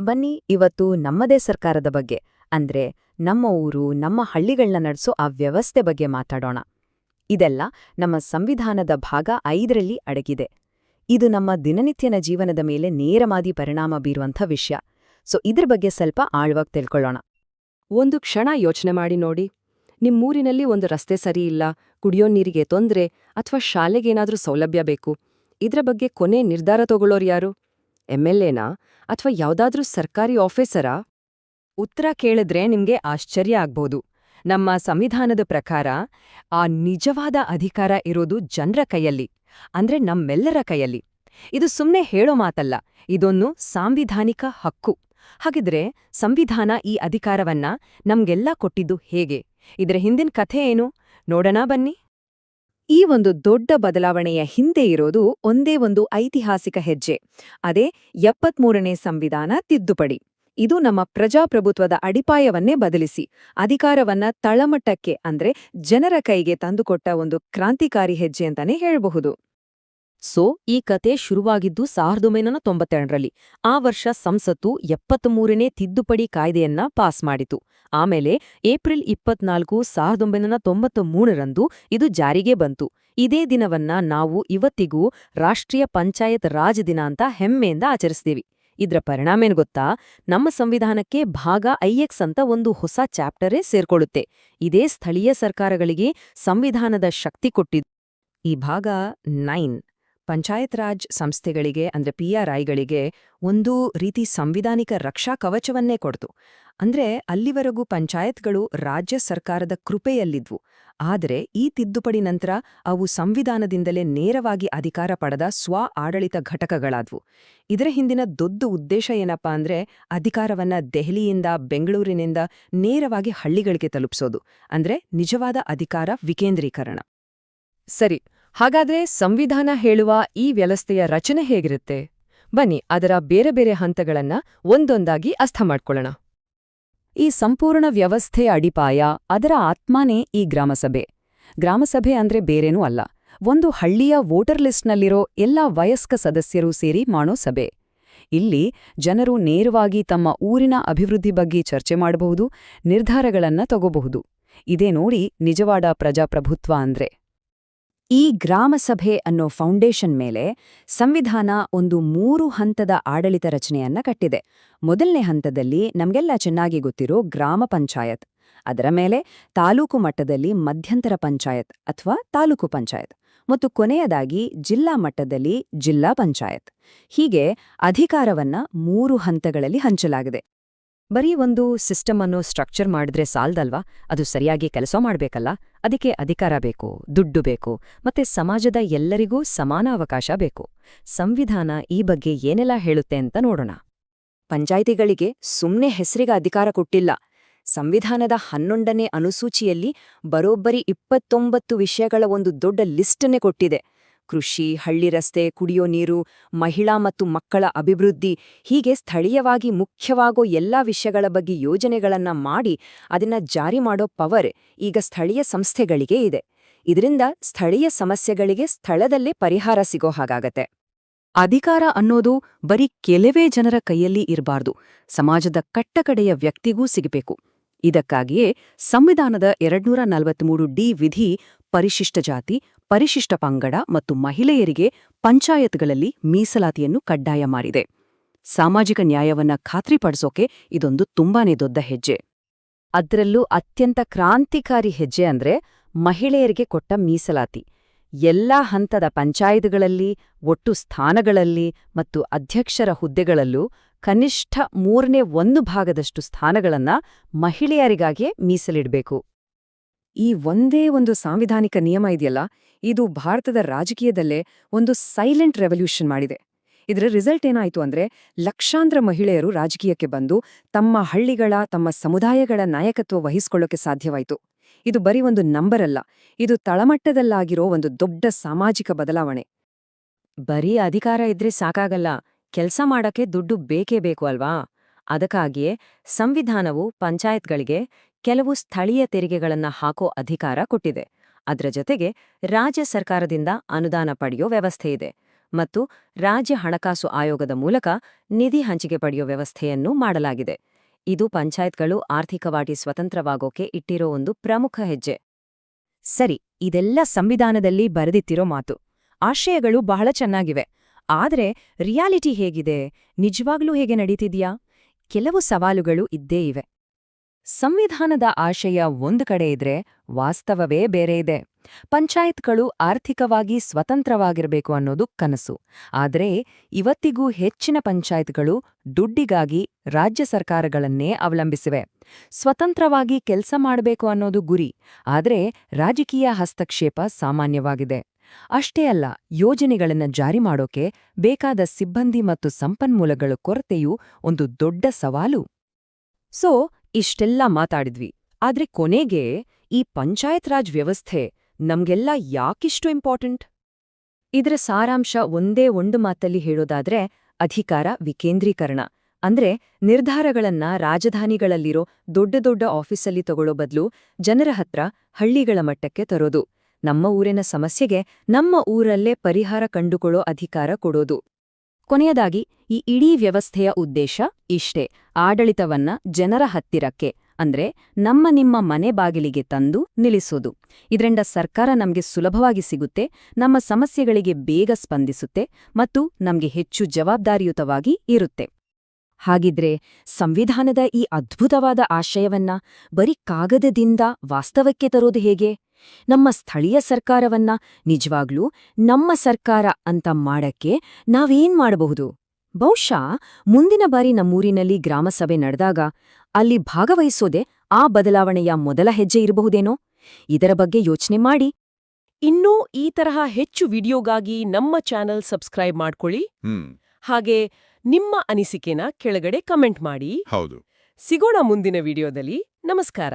ಬನ್ನಿ, ಇವತ್ತು ನಮ್ಮದೇ ಸರ್ಕಾರದ ಬಗ್ಗೆ, ಅಂದ್ರೆ ನಮ್ಮ ಊರು, ನಮ್ಮ ಹಳ್ಳಿಗಳನ್ನ ನಡೆಸೋ ಆ ವ್ಯವಸ್ಥೆ ಬಗ್ಗೆ ಮಾತಾಡೋಣ. ಇದೆಲ್ಲ ನಮ್ಮ ಸಂವಿಧಾನದ ಭಾಗ ಐದರಲ್ಲಿ ಅಡಗಿದೆ. ಇದು ನಮ್ಮ ದಿನನಿತ್ಯನ ಜೀವನದ ಮೇಲೆ ನೇರಮಾದಿ ಪರಿಣಾಮ ಬೀರುವಂಥ ವಿಷಯ. ಸೊ, ಇದ್ರ ಬಗ್ಗೆ ಸ್ವಲ್ಪ ಆಳ್ವಾಗಿ ತಿಳ್ಕೊಳ್ಳೋಣ. ಒಂದು ಕ್ಷಣ ಯೋಚನೆ ಮಾಡಿ ನೋಡಿ. ನಿಮ್ಮೂರಿನಲ್ಲಿ ಒಂದು ರಸ್ತೆ ಸರಿಯಿಲ್ಲ ಕುಡಿಯೋ ನೀರಿಗೆ ತೊಂದ್ರೆ, ಅಥವಾ ಶಾಲೆಗೇನಾದ್ರೂ ಸೌಲಭ್ಯ ಬೇಕು. ಇದ್ರ ಬಗ್ಗೆ ಕೊನೆ ನಿರ್ಧಾರ ತಗೊಳ್ಳೋರು ಯಾರು? ಎಂಎಲ್ಎನಾ ಅಥವಾ ಯಾವುದಾದ್ರೂ ಸರ್ಕಾರಿ ಆಫೀಸರಾ ಉತ್ತರ ಕೇಳಿದ್ರೆ ನಿಮ್ಗೆ ಆಶ್ಚರ್ಯ ಆಗ್ಬೋದು. ನಮ್ಮ ಸಂವಿಧಾನದ ಪ್ರಕಾರ ಆ ನಿಜವಾದ ಅಧಿಕಾರ ಇರೋದು ಜನರ ಕೈಯಲ್ಲಿ, ಅಂದ್ರೆ ನಮ್ಮೆಲ್ಲರ ಕೈಯಲ್ಲಿ. ಇದು ಸುಮ್ನೆ ಹೇಳೋ ಮಾತಲ್ಲ, ಇದೊಂದು ಸಾಂವಿಧಾನಿಕ ಹಕ್ಕು. ಹಾಗಿದ್ರೆ ಸಂವಿಧಾನ ಈ ಅಧಿಕಾರವನ್ನ ನಮ್ಗೆಲ್ಲ ಕೊಟ್ಟಿದ್ದು ಹೇಗೆ? ಇದರ ಹಿಂದಿನ ಕಥೆ ಏನು? ನೋಡೋಣ ಬನ್ನಿ. ಈ ಒಂದು ದೊಡ್ಡ ಬದಲಾವಣೆಯ ಹಿಂದೆ ಇರೋದು ಒಂದೇ ಒಂದು ಐತಿಹಾಸಿಕ ಹೆಜ್ಜೆ. ಅದೇ ಎಪ್ಪತ್ಮೂರನೇ ಸಂವಿಧಾನ ತಿದ್ದುಪಡಿ. ಇದು ನಮ್ಮ ಪ್ರಜಾಪ್ರಭುತ್ವದ ಅಡಿಪಾಯವನ್ನೇ ಬದಲಿಸಿ. ಅಧಿಕಾರವನ್ನ ತಳಮಟ್ಟಕ್ಕೆ ಅಂದ್ರೆ ಜನರ ಕೈಗೆ ತಂದುಕೊಟ್ಟ ಒಂದು ಕ್ರಾಂತಿಕಾರಿ ಹೆಜ್ಜೆ ಅಂತಾನೆ ಹೇಳಬಹುದು. ಸೊ, ಈ ಕತೆ ಶುರುವಾಗಿದ್ದು ಸಾವಿರದ ಒಂಬೈನೂರ ತೊಂಬತ್ತೆರಡರಲ್ಲಿ. ಆ ವರ್ಷ ಸಂಸತ್ತು ಎಪ್ಪತ್ಮೂರನೇ ತಿದ್ದುಪಡಿ ಕಾಯ್ದೆಯನ್ನ ಪಾಸ್ ಮಾಡಿತು. ಆಮೇಲೆ ಏಪ್ರಿಲ್ ಇಪ್ಪತ್ನಾಲ್ಕು ಸಾವಿರದ ಒಂಬೈನೂರ ತೊಂಬತ್ತ ಮೂರರಂದು ಇದು ಜಾರಿಗೆ ಬಂತು. ಇದೇ ದಿನವನ್ನ ನಾವು ಇವತ್ತಿಗೂ ರಾಷ್ಟ್ರೀಯ ಪಂಚಾಯತ್ ರಾಜ್ ದಿನ ಅಂತ ಹೆಮ್ಮೆಯಿಂದ ಆಚರಿಸ್ತೀವಿ. ಇದ್ರ ಪರಿಣಾಮೇನು ಗೊತ್ತಾ? ನಮ್ಮ ಸಂವಿಧಾನಕ್ಕೆ ಭಾಗ ಐಎಕ್ಸ್ ಅಂತ ಒಂದು ಹೊಸ ಚಾಪ್ಟರೇ ಸೇರ್ಕೊಳ್ಳುತ್ತೆ. ಇದೇ ಸ್ಥಳೀಯ ಸರ್ಕಾರಗಳಿಗೆ ಸಂವಿಧಾನದ ಶಕ್ತಿ ಕೊಟ್ಟಿದ್ದು ಈ ಭಾಗ ನೈನ್. ಪಂಚಾಯತ್ ರಾಜ್ ಸಂಸ್ಥೆಗಳಿಗೆ, ಅಂದ್ರೆ ಐಗಳಿಗೆ ಒಂದು ರೀತಿ ಸಂವಿಧಾನಿಕ ರಕ್ಷಾ ಕವಚವನ್ನೇ ಕೊಡ್ತು. ಅಂದ್ರೆ ಅಲ್ಲಿವರೆಗೂ ಪಂಚಾಯತ್ಗಳು ರಾಜ್ಯ ಸರ್ಕಾರದ ಕೃಪೆಯಲ್ಲಿದ್ವು. ಆದರೆ ಈ ತಿದ್ದುಪಡಿ ನಂತರ ಅವು ಸಂವಿಧಾನದಿಂದಲೇ ನೇರವಾಗಿ ಅಧಿಕಾರ ಪಡೆದ ಸ್ವ ಆಡಳಿತ ಘಟಕಗಳಾದ್ವು. ಇದರ ಹಿಂದಿನ ದೊಡ್ಡ ಉದ್ದೇಶ ಏನಪ್ಪಾ ಅಂದ್ರೆ ಅಧಿಕಾರವನ್ನ ದೆಹಲಿಯಿಂದ, ಬೆಂಗಳೂರಿನಿಂದ ನೇರವಾಗಿ ಹಳ್ಳಿಗಳಿಗೆ ತಲುಪಿಸೋದು. ಅಂದ್ರೆ ನಿಜವಾದ ಅಧಿಕಾರ ವಿಕೇಂದ್ರೀಕರಣ. ಸರಿ ಹಾಗಾದ್ರೆ ಸಂವಿಧಾನ ಹೇಳುವ ಈ ವ್ಯವಸ್ಥೆಯ ರಚನೆ ಹೇಗಿರುತ್ತೆ? ಬನ್ನಿ, ಅದರ ಬೇರೆ ಬೇರೆ ಹಂತಗಳನ್ನ ಒಂದೊಂದಾಗಿ ಅಸ್ಥ ಮಾಡ್ಕೊಳ್ಳೋಣ. ಈ ಸಂಪೂರ್ಣ ವ್ಯವಸ್ಥೆಯ ಅಡಿಪಾಯ ಅದರ ಆತ್ಮಾನೇ ಈ ಗ್ರಾಮಸಭೆ. ಗ್ರಾಮಸಭೆ ಅಂದ್ರೆ ಬೇರೇನೂ ಅಲ್ಲ. ಒಂದು ಹಳ್ಳಿಯ ವೋಟರ್ ಲಿಸ್ಟ್ನಲ್ಲಿರೋ ಎಲ್ಲ ವಯಸ್ಕ ಸದಸ್ಯರು ಸೇರಿ ಮಾಡೋ ಸಭೆ. ಇಲ್ಲಿ ಜನರು ನೇರವಾಗಿ ತಮ್ಮ ಊರಿನ ಅಭಿವೃದ್ಧಿ ಬಗ್ಗೆ ಚರ್ಚೆ ಮಾಡಬಹುದು, ನಿರ್ಧಾರಗಳನ್ನ ತಗೋಬಹುದು. ಇದೇ ನೋಡಿ ನಿಜವಾದ ಪ್ರಜಾಪ್ರಭುತ್ವ ಅಂದ್ರೆ. ಈ ಗ್ರಾಮಸಭೆ ಅನ್ನೋ ಫೌಂಡೇಶನ್ ಮೇಲೆ ಸಂವಿಧಾನ ಒಂದು ಮೂರು ಹಂತದ ಆಡಳಿತ ರಚನೆಯನ್ನ ಕಟ್ಟಿದೆ. ಮೊದಲನೇ ಹಂತದಲ್ಲಿ ನಮಗೆಲ್ಲ ಚೆನ್ನಾಗಿ ಗೊತ್ತಿರೋ ಗ್ರಾಮ ಪಂಚಾಯತ್, ಅದರ ಮೇಲೆ ತಾಲೂಕು ಮಟ್ಟದಲ್ಲಿ ಮಧ್ಯಂತರ ಪಂಚಾಯತ್ ಅಥವಾ ತಾಲೂಕು ಪಂಚಾಯತ್ ಮತ್ತು ಕೊನೆಯದಾಗಿ ಜಿಲ್ಲಾ ಮಟ್ಟದಲ್ಲಿ ಜಿಲ್ಲಾ ಪಂಚಾಯತ್. ಹೀಗೆ ಅಧಿಕಾರವನ್ನ ಮೂರು ಹಂತಗಳಲ್ಲಿ ಹಂಚಲಾಗಿದೆ. ಬರೀ ಒಂದು ಸಿಸ್ಟಮ್ ಅನ್ನು ಸ್ಟ್ರಕ್ಚರ್ ಮಾಡಿದ್ರೆ ಸಾಲ್ದಲ್ವಾ? ಅದು ಸರಿಯಾಗಿ ಕೆಲಸ ಮಾಡಬೇಕಲ್ಲ? ಅದಕ್ಕೆ ಅಧಿಕಾರ ಬೇಕು, ದುಡ್ಡು ಬೇಕು, ಮತ್ತೆ ಸಮಾಜದ ಎಲ್ಲರಿಗೂ ಸಮಾನ ಅವಕಾಶ ಬೇಕು. ಸಂವಿಧಾನ ಈ ಬಗ್ಗೆ ಏನೆಲ್ಲ ಹೇಳುತ್ತೆ ಅಂತ ನೋಡೋಣ. ಪಂಚಾಯಿತಿಗಳಿಗೆ ಸುಮ್ನೆ ಹೆಸರಿಗೆ ಅಧಿಕಾರ ಕೊಟ್ಟಿಲ್ಲ. ಸಂವಿಧಾನದ ಹನ್ನೊಂದನೇ ಅನುಸೂಚಿಯಲ್ಲಿ ಬರೋಬ್ಬರಿ ಇಪ್ಪತ್ತೊಂಬತ್ತು ವಿಷಯಗಳ ಒಂದು ದೊಡ್ಡ ಲಿಸ್ಟನ್ನೇ ಕೊಟ್ಟಿದೆ. ಕೃಷಿ, ಹಳ್ಳಿ ರಸ್ತೆ, ಕುಡಿಯೋ ನೀರು, ಮಹಿಳಾ ಮತ್ತು ಮಕ್ಕಳ ಅಭಿವೃದ್ಧಿ ಹೀಗೆ ಸ್ಥಳೀಯವಾಗಿ ಮುಖ್ಯವಾಗೋ ಎಲ್ಲಾ ವಿಷಯಗಳ ಬಗ್ಗೆ ಯೋಜನೆಗಳನ್ನ ಮಾಡಿ ಅದನ್ನ ಜಾರಿ ಮಾಡೋ ಪವರ್ ಈಗ ಸ್ಥಳೀಯ ಸಂಸ್ಥೆಗಳಿಗೆ ಇದೆ. ಇದರಿಂದ ಸ್ಥಳೀಯ ಸಮಸ್ಯೆಗಳಿಗೆ ಸ್ಥಳದಲ್ಲೇ ಪರಿಹಾರ ಸಿಗೋ ಹಾಗಾಗತ್ತೆ. ಅಧಿಕಾರ ಅನ್ನೋದು ಬರೀ ಕೆಲವೇ ಜನರ ಕೈಯಲ್ಲಿ ಇರಬಾರ್ದು. ಸಮಾಜದ ಕಟ್ಟಕಡೆಯ ವ್ಯಕ್ತಿಗೂ ಸಿಗಬೇಕು. ಇದಕ್ಕಾಗಿಯೇ ಸಂವಿಧಾನದ ಎರಡ್ನೂರ ನಲವತ್ಮೂರು ಡಿ ವಿಧಿ ಪರಿಶಿಷ್ಟ ಜಾತಿ, ಪರಿಶಿಷ್ಟ ಪಂಗಡ ಮತ್ತು ಮಹಿಳೆಯರಿಗೆ ಪಂಚಾಯತ್ಗಳಲ್ಲಿ ಮೀಸಲಾತಿಯನ್ನು ಕಡ್ಡಾಯ ಮಾಡಿದೆ. ಸಾಮಾಜಿಕ ನ್ಯಾಯವನ್ನ ಖಾತ್ರಿಪಡಿಸೋಕೆ ಇದೊಂದು ತುಂಬಾನೇ ದೊಡ್ಡ ಹೆಜ್ಜೆ. ಅದರಲ್ಲೂ ಅತ್ಯಂತ ಕ್ರಾಂತಿಕಾರಿ ಹೆಜ್ಜೆ ಅಂದ್ರೆ ಮಹಿಳೆಯರಿಗೆ ಕೊಟ್ಟ ಮೀಸಲಾತಿ. ಎಲ್ಲಾ ಹಂತದ ಪಂಚಾಯತ್ಗಳಲ್ಲಿ, ಒಟ್ಟು ಸ್ಥಾನಗಳಲ್ಲಿ ಮತ್ತು ಅಧ್ಯಕ್ಷರ ಹುದ್ದೆಗಳಲ್ಲೂ ಕನಿಷ್ಠ ಮೂರನೇ ಒಂದು ಭಾಗದಷ್ಟು ಸ್ಥಾನಗಳನ್ನ ಮಹಿಳೆಯರಿಗಾಗಿಯೇ ಮೀಸಲಿಡಬೇಕು. ಈ ಒಂದೇ ಒಂದು ಸಾಂವಿಧಾನಿಕ ನಿಯಮ ಇದೆಯಲ್ಲ, ಇದು ಭಾರತದ ರಾಜಕೀಯದಲ್ಲೇ ಒಂದು ಸೈಲೆಂಟ್ ರೆವಲ್ಯೂಷನ್ ಮಾಡಿದೆ. ಇದರ ರಿಸಲ್ಟ್ ಏನಾಯ್ತು ಅಂದ್ರೆ, ಲಕ್ಷಾಂತರ ಮಹಿಳೆಯರು ರಾಜಕೀಯಕ್ಕೆ ಬಂದು ತಮ್ಮ ಹಳ್ಳಿಗಳ, ತಮ್ಮ ಸಮುದಾಯಗಳ ನಾಯಕತ್ವ ವಹಿಸಿಕೊಳ್ಳೋಕೆ ಸಾಧ್ಯವಾಯಿತು. ಇದು ಬರೀ ಒಂದು ನಂಬರ್ ಅಲ್ಲ, ಇದು ತಳಮಟ್ಟದಲ್ಲಾಗಿರೋ ಒಂದು ದೊಡ್ಡ ಸಾಮಾಜಿಕ ಬದಲಾವಣೆ. ಬರೀ ಅಧಿಕಾರ ಇದ್ರೆ ಸಾಕಾಗಲ್ಲ, ಕೆಲಸ ಮಾಡಕ್ಕೆ ದುಡ್ಡು ಬೇಕೇ ಬೇಕು ಅಲ್ವಾ? ಅದಕ್ಕಾಗಿಯೇ ಸಂವಿಧಾನವು ಪಂಚಾಯತ್ಗಳಿಗೆ ಕೆಲವು ಸ್ಥಳೀಯ ತೆರಿಗೆಗಳನ್ನ ಹಾಕೋ ಅಧಿಕಾರ ಕೊಟ್ಟಿದೆ. ಅದರ ಜೊತೆಗೆ ರಾಜ್ಯ ಸರ್ಕಾರದಿಂದ ಅನುದಾನ ಪಡೆಯೋ ವ್ಯವಸ್ಥೆ ಇದೆ ಮತ್ತು ರಾಜ್ಯ ಹಣಕಾಸು ಆಯೋಗದ ಮೂಲಕ ನಿಧಿ ಹಂಚಿಕೆ ಪಡೆಯೋ ವ್ಯವಸ್ಥೆಯನ್ನು ಮಾಡಲಾಗಿದೆ. ಇದು ಪಂಚಾಯತ್ಗಳು ಆರ್ಥಿಕವಾಗಿ ಸ್ವತಂತ್ರವಾಗೋಕೆ ಇಟ್ಟಿರೋ ಒಂದು ಪ್ರಮುಖ ಹೆಜ್ಜೆ. ಸರಿ, ಇದೆಲ್ಲ ಸಂವಿಧಾನದಲ್ಲಿ ಬರೆದಿತ್ತಿರೋ ಮಾತು. ಆಶಯಗಳು ಬಹಳ ಚೆನ್ನಾಗಿವೆ. ಆದರೆ ರಿಯಾಲಿಟಿ ಹೇಗಿದೆ? ನಿಜವಾಗ್ಲೂ ಹೇಗೆ ನಡೀತಿದ್ಯಾ? ಕೆಲವು ಸವಾಲುಗಳು ಇದ್ದೇ ಇವೆ. ಸಂವಿಧಾನದ ಆಶಯ ಒಂದು ಕಡೆ ಇದ್ರೆ ವಾಸ್ತವವೇ ಬೇರೆ ಇದೆ. ಪಂಚಾಯತ್ಗಳು ಆರ್ಥಿಕವಾಗಿ ಸ್ವತಂತ್ರವಾಗಿರಬೇಕು ಅನ್ನೋದು ಕನಸು. ಆದರೆ ಇವತ್ತಿಗೂ ಹೆಚ್ಚಿನ ಪಂಚಾಯತ್ಗಳು ದುಡ್ಡಿಗಾಗಿ ರಾಜ್ಯ ಸರ್ಕಾರಗಳನ್ನೇ ಅವಲಂಬಿಸಿವೆ. ಸ್ವತಂತ್ರವಾಗಿ ಕೆಲಸ ಮಾಡಬೇಕು ಅನ್ನೋದು ಗುರಿ. ಆದರೆ ರಾಜಕೀಯ ಹಸ್ತಕ್ಷೇಪ ಸಾಮಾನ್ಯವಾಗಿದೆ. ಅಷ್ಟೇ ಅಲ್ಲ, ಯೋಜನೆಗಳನ್ನು ಜಾರಿ ಮಾಡೋಕೆ ಬೇಕಾದ ಸಿಬ್ಬಂದಿ ಮತ್ತು ಸಂಪನ್ಮೂಲಗಳ ಕೊರತೆಯೂ ಒಂದು ದೊಡ್ಡ ಸವಾಲು. ಸೊ ಇಷ್ಟೆಲ್ಲ ಮಾತಾಡಿದ್ವಿ. ಆದ್ರೆ ಕೊನೆಗೆ ಈ ಪಂಚಾಯತ್ ರಾಜ್ ವ್ಯವಸ್ಥೆ ನಮ್ಗೆಲ್ಲ ಯಾಕಿಷ್ಟು ಇಂಪಾರ್ಟೆಂಟ್? ಇದರ ಸಾರಾಂಶ ಒಂದೇ ಒಂದು ಮಾತಲ್ಲಿ ಹೇಳೋದಾದ್ರೆ ಅಧಿಕಾರ ವಿಕೇಂದ್ರೀಕರಣ. ಅಂದ್ರೆ ನಿರ್ಧಾರಗಳನ್ನ ರಾಜಧಾನಿಗಳಲ್ಲಿರೋ ದೊಡ್ಡ ದೊಡ್ಡ ಆಫೀಸಲ್ಲಿ ತಗೊಳ್ಳೋ ಬದಲು ಜನರ ಹತ್ರ ಹಳ್ಳಿಗಳ ಮಟ್ಟಕ್ಕೆ ತರೋದು. ನಮ್ಮ ಊರಿನ ಸಮಸ್ಯೆಗೆ ನಮ್ಮ ಊರಲ್ಲೇ ಪರಿಹಾರ ಕಂಡುಕೊಳ್ಳೋ ಅಧಿಕಾರ ಕೊಡೋದು. ಕೊನೆಯದಾಗಿ, ಈ ಇಡೀ ವ್ಯವಸ್ಥೆಯ ಉದ್ದೇಶ ಇಷ್ಟೇ, ಆಡಳಿತವನ್ನ ಜನರ ಹತ್ತಿರಕ್ಕೆ, ಅಂದ್ರೆ ನಮ್ಮ ನಿಮ್ಮ ಮನೆ ಬಾಗಿಲಿಗೆ ತಂದು ನಿಲ್ಲಿಸೋದು. ಇದರಿಂದ ಸರ್ಕಾರ ನಮಗೆ ಸುಲಭವಾಗಿ ಸಿಗುತ್ತೆ, ನಮ್ಮ ಸಮಸ್ಯೆಗಳಿಗೆ ಬೇಗ ಸ್ಪಂದಿಸುತ್ತೆ, ಮತ್ತು ನಮಗೆ ಹೆಚ್ಚು ಜವಾಬ್ದಾರಿಯುತವಾಗಿ ಇರುತ್ತೆ. ಹಾಗಿದ್ರೆ ಸಂವಿಧಾನದ ಈ ಅದ್ಭುತವಾದ ಆಶಯವನ್ನ ಬರೀ ಕಾಗದದಿಂದ ವಾಸ್ತವಕ್ಕೆ ತರೋದು ಹೇಗೆ? ನಮ್ಮ ಸ್ಥಳೀಯ ಸರ್ಕಾರವನ್ನ ನಿಜವಾಗ್ಲೂ ನಮ್ಮ ಸರ್ಕಾರ ಅಂತ ಮಾಡಕ್ಕೆ ನಾವೇನ್ ಮಾಡಬಹುದು? ಬಹುಶಃ ಮುಂದಿನ ಬಾರಿ ನಮ್ಮೂರಿನಲ್ಲಿ ಗ್ರಾಮಸಭೆ ನಡೆದಾಗ ಅಲ್ಲಿ ಭಾಗವಹಿಸೋದೆ ಆ ಬದಲಾವಣೆಯ ಮೊದಲ ಹೆಜ್ಜೆ ಇರಬಹುದೇನೋ? ಇದರ ಬಗ್ಗೆ ಯೋಚನೆ ಮಾಡಿ. ಇನ್ನೂ ಈ ತರಹ ಹೆಚ್ಚು ವಿಡಿಯೋಗಾಗಿ ನಮ್ಮ ಚಾನೆಲ್ ಸಬ್ಸ್ಕ್ರೈಬ್ ಮಾಡ್ಕೊಳ್ಳಿ. ಹಾಗೆ ನಿಮ್ಮ ಅನಿಸಿಕೆನ ಕೆಳಗಡೆ ಕಮೆಂಟ್ ಮಾಡಿ. ಹೌದು. ಸಿಗೋಣ ಮುಂದಿನ ವಿಡಿಯೋದಲ್ಲಿ. ನಮಸ್ಕಾರ.